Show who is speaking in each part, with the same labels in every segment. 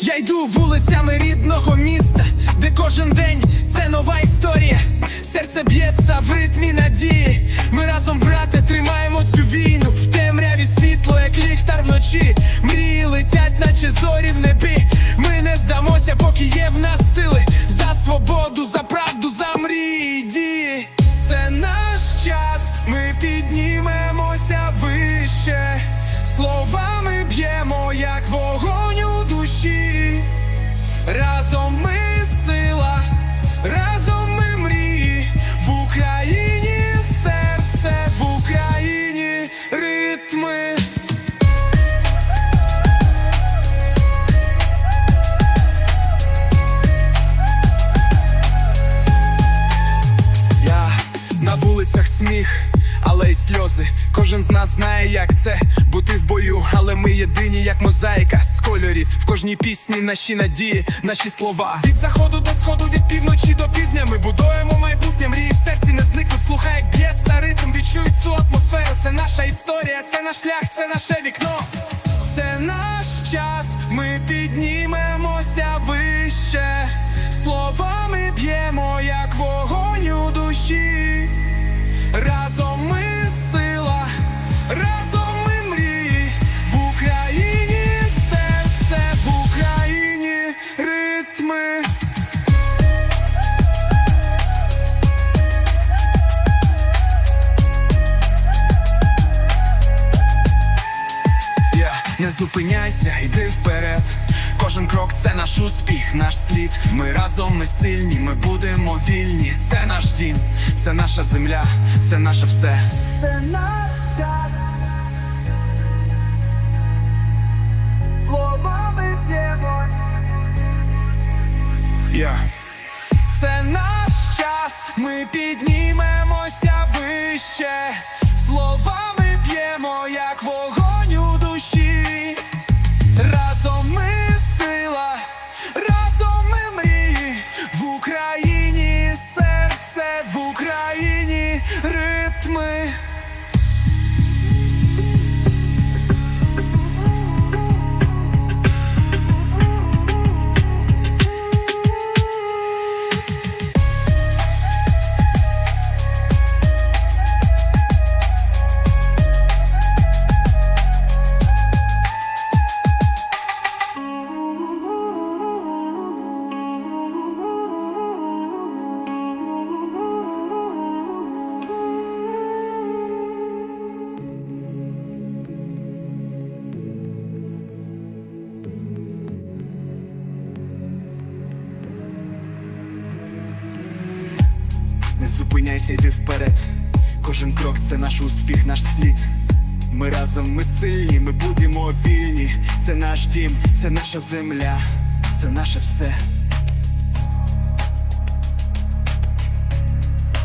Speaker 1: Я йду вулицями рідного міста, де кожен день це нова історія. Серце б'ється в ритмі надії. Ми разом сльози. Кожен з нас знає, як це бути в бою, але ми єдині, як мозаїка з кольорів. В кожній пісні наші надії, наші слова. Від заходу до сходу, від півночі до півдня. Ми будуємо майбутнє, мрії в серці не зникнуть. Слухай, як б'ється ритм, відчують цю атмосферу. Це наша історія, це наш шлях, це наше вікно. Це наш час, ми піднімемося вище. Словами б'ємо, зупиняйся, йди вперед. Кожен крок це наш успіх, наш слід. Ми разом ми сильні, ми будемо вільні. Це наш дім, це наша земля, це наше все. Це наш час. Словами. Я. Це наш час, ми піднімемося вище. Не йди вперед. Кожен крок це наш успіх, наш слід. Ми разом, ми сильні, ми будемо вільні. Це наш дім, це наша земля, це наше все.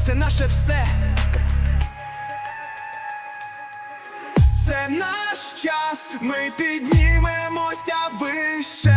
Speaker 1: Це наше все. Це наш час, ми піднімемося вище.